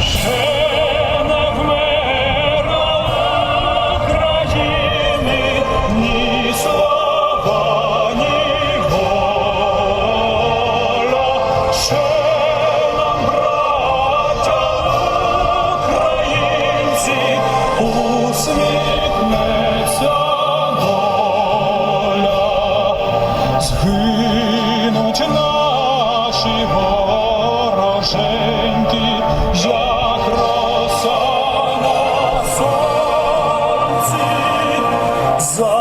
Show. So.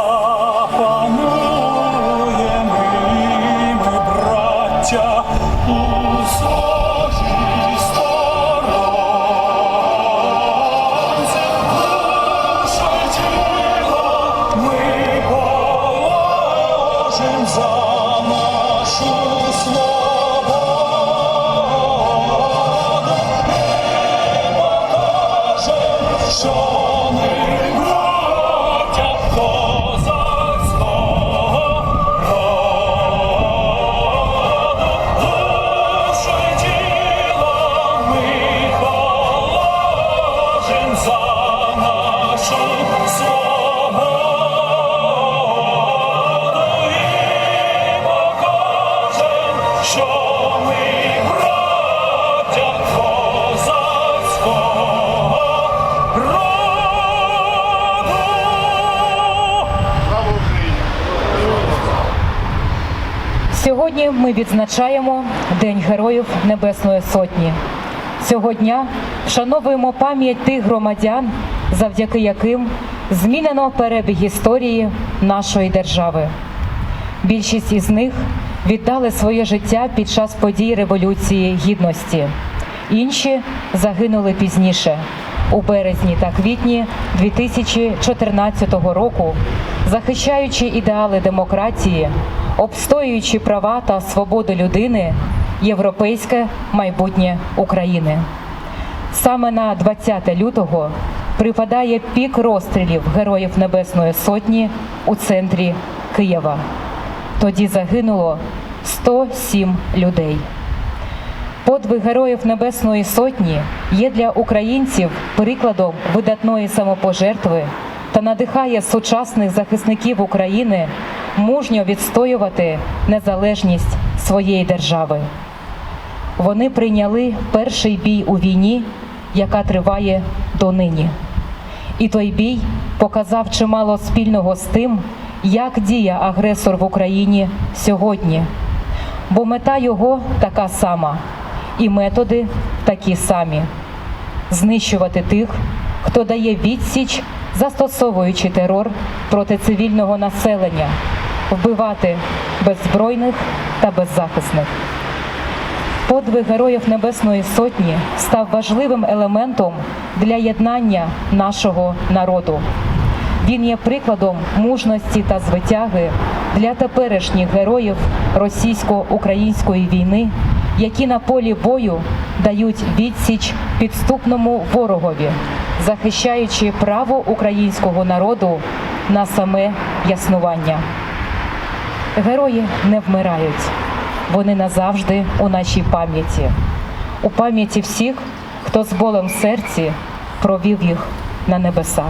Сьогодні ми відзначаємо День Героїв Небесної Сотні. Цього дня вшановуємо пам'ять тих громадян, завдяки яким змінено перебіг історії нашої держави. Більшість із них віддали своє життя під час подій Революції Гідності. Інші загинули пізніше, у березні та квітні 2014 року, захищаючи ідеали демократії, обстоюючи права та свободу людини, європейське майбутнє України. Саме на 20 лютого припадає пік розстрілів Героїв Небесної Сотні у центрі Києва. Тоді загинуло 107 людей. Подвиг Героїв Небесної Сотні є для українців прикладом видатної самопожертви та надихає сучасних захисників України мужньо відстоювати незалежність своєї держави. Вони прийняли перший бій у війні, яка триває донині. І той бій показав чимало спільного з тим, як діє агресор в Україні сьогодні. Бо мета його така сама, і методи такі самі: знищувати тих, хто дає відсіч, застосовуючи терор проти цивільного населення, вбивати беззбройних та беззахисних. Подвиг Героїв Небесної Сотні став важливим елементом для єднання нашого народу. Він є прикладом мужності та звитяги для теперішніх героїв російсько-української війни, які на полі бою дають відсіч підступному ворогові, захищаючи право українського народу на саме яснування. Герої не вмирають, вони назавжди у нашій пам'яті, у пам'яті всіх, хто з болем в серці провів їх на небеса.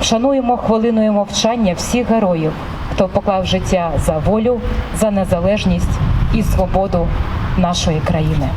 Вшануємо хвилиною мовчання всіх героїв, хто поклав життя за волю, за незалежність і свободу нашої країни.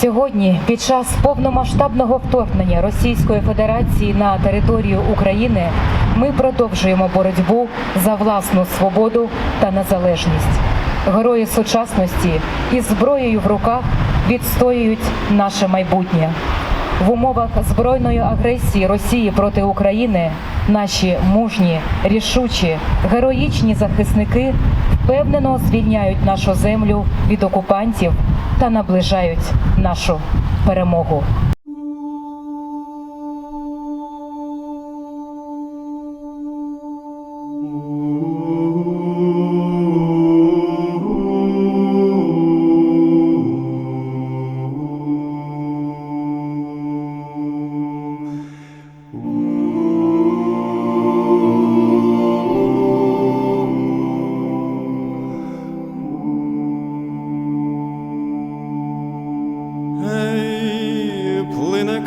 Сьогодні, під час повномасштабного вторгнення Російської Федерації на територію України, ми продовжуємо боротьбу за власну свободу та незалежність. Герої сучасності із зброєю в руках відстоюють наше майбутнє. В умовах збройної агресії Росії проти України наші мужні, рішучі, героїчні захисники впевнено звільняють нашу землю від окупантів та наближають нашу перемогу.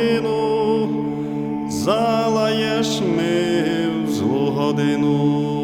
годину, залаєш ми в злу годину.